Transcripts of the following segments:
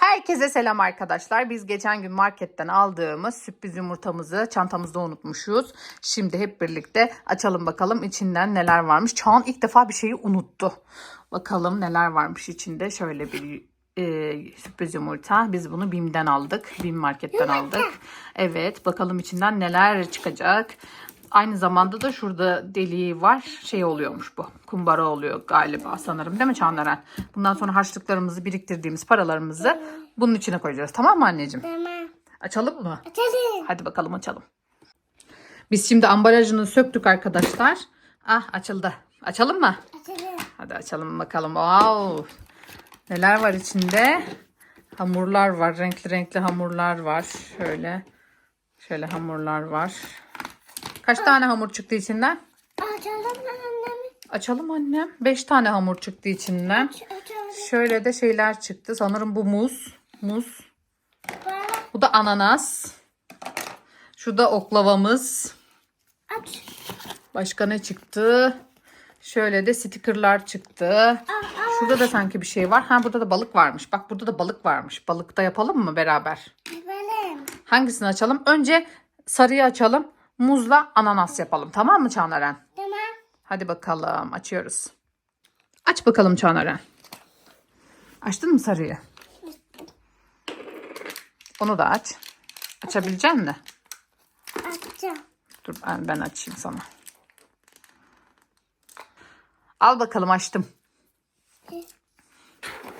Herkese selam arkadaşlar. Biz geçen gün marketten aldığımız sürpriz yumurtamızı çantamızda unutmuşuz. Şimdi hep birlikte açalım bakalım içinden neler varmış. Çağan ilk defa bir şeyi unuttu. Bakalım neler varmış içinde. Şöyle bir e, sürpriz yumurta. Biz bunu BİM'den aldık. BİM marketten aldık. Evet bakalım içinden neler çıkacak. Aynı zamanda da şurada deliği var. Şey oluyormuş bu. Kumbara oluyor galiba sanırım değil mi Çağan Bundan sonra harçlıklarımızı biriktirdiğimiz paralarımızı bunun içine koyacağız. Tamam mı anneciğim? Tamam. Açalım mı? Açalım. Hadi bakalım açalım. Biz şimdi ambalajını söktük arkadaşlar. Ah açıldı. Açalım mı? Açalım. Hadi açalım bakalım. Wow. Neler var içinde? Hamurlar var. Renkli renkli hamurlar var. Şöyle. Şöyle hamurlar var. Kaç tane hamur çıktı içinden? Açalım annemi. Açalım annem. 5 tane hamur çıktı içinden. Şöyle de şeyler çıktı. Sanırım bu muz. Muz. Bu da ananas. Şu da oklavamız. aç. Başka ne çıktı? Şöyle de stickerlar çıktı. Şurada da sanki bir şey var. Ha burada da balık varmış. Bak burada da balık varmış. Balıkta yapalım mı beraber? Benim. Hangisini açalım? Önce sarıyı açalım. Muzla ananas yapalım. Tamam mı Çağnaren? Tamam. Hadi bakalım açıyoruz. Aç bakalım Çağnaren. Açtın mı sarıyı? Onu da aç. Açabilecek misin? Açacağım. Dur ben, ben açayım sana. Al bakalım açtım.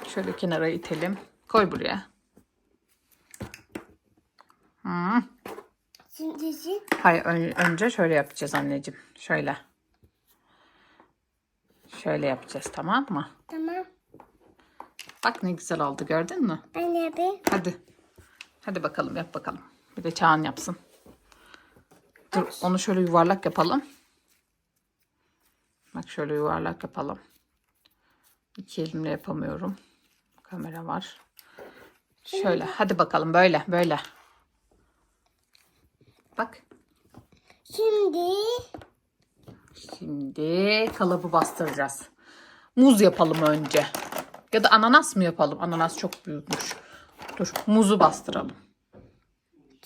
Şöyle kenara itelim. Koy buraya. Hmm. Şimdi. Hayır ön- önce şöyle yapacağız anneciğim. Şöyle. Şöyle yapacağız tamam mı? Tamam. Bak ne güzel oldu gördün mü? Ben yapayım. Hadi. Hadi bakalım yap bakalım. Bir de Çağan yapsın. Dur onu şöyle yuvarlak yapalım. Bak şöyle yuvarlak yapalım. İki elimle yapamıyorum. Kamera var. Şöyle hadi bakalım böyle böyle. Bak. Şimdi. Şimdi kalıbı bastıracağız. Muz yapalım önce. Ya da ananas mı yapalım? Ananas çok büyükmüş. Dur muzu bastıralım.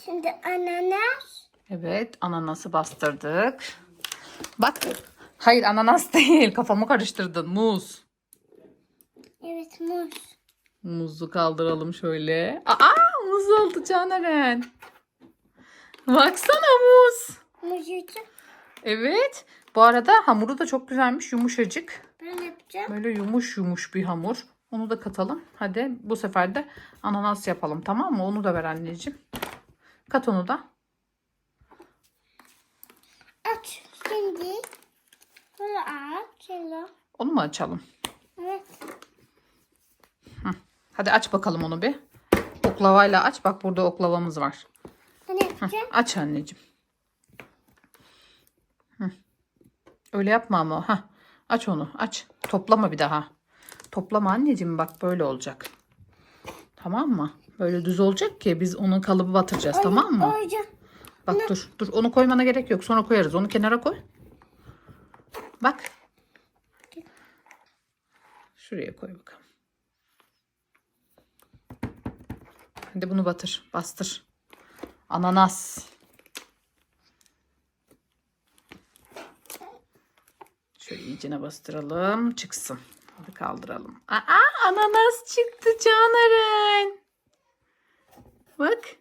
Şimdi ananas. Evet ananası bastırdık. Bak. Hayır ananas değil. Kafamı karıştırdın. Muz. Evet muz. Muzu kaldıralım şöyle. Aa muz oldu Caneren. Baksana muz. Muz yiyeceğim. Evet. Bu arada hamuru da çok güzelmiş. Yumuşacık. Ben yapacağım. Böyle yumuş yumuş bir hamur. Onu da katalım. Hadi bu sefer de ananas yapalım tamam mı? Onu da ver anneciğim. Kat onu da. Aç. Şimdi. Böyle aç. Onu mu açalım? Evet. Hadi aç bakalım onu bir. Oklavayla aç. Bak burada oklavamız var. Ben yapacağım. Aç anneciğim. Hı. Öyle yapma ama. Hah. Aç onu. Aç. Toplama bir daha. Toplama anneciğim. Bak böyle olacak. Tamam mı? Böyle düz olacak ki biz onun kalıbı batıracağız. tamam mı? Koyacağım. Bak dur. Dur. Onu koymana gerek yok. Sonra koyarız. Onu kenara koy. Bak. Şuraya koy bakalım. Hadi bunu batır. Bastır. Ananas. Şöyle iyicene bastıralım. Çıksın. Hadi kaldıralım. Aa, ananas çıktı Caneren. Bak.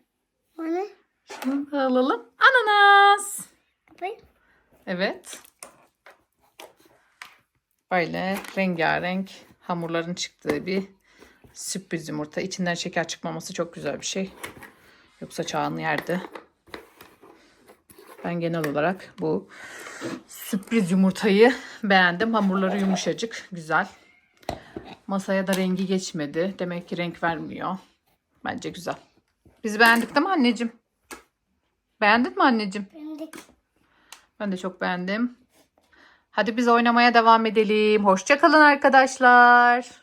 Bana. Şunu da alalım. Ananas. Evet. Böyle rengarenk hamurların çıktığı bir sürpriz yumurta. İçinden şeker çıkmaması çok güzel bir şey. Yoksa çağını yerdi. Ben genel olarak bu sürpriz yumurtayı beğendim. Hamurları yumuşacık, güzel. Masaya da rengi geçmedi. Demek ki renk vermiyor. Bence güzel. Biz beğendik değil mi anneciğim? Beğendin mi anneciğim? Ben de Ben de çok beğendim. Hadi biz oynamaya devam edelim. Hoşça kalın arkadaşlar.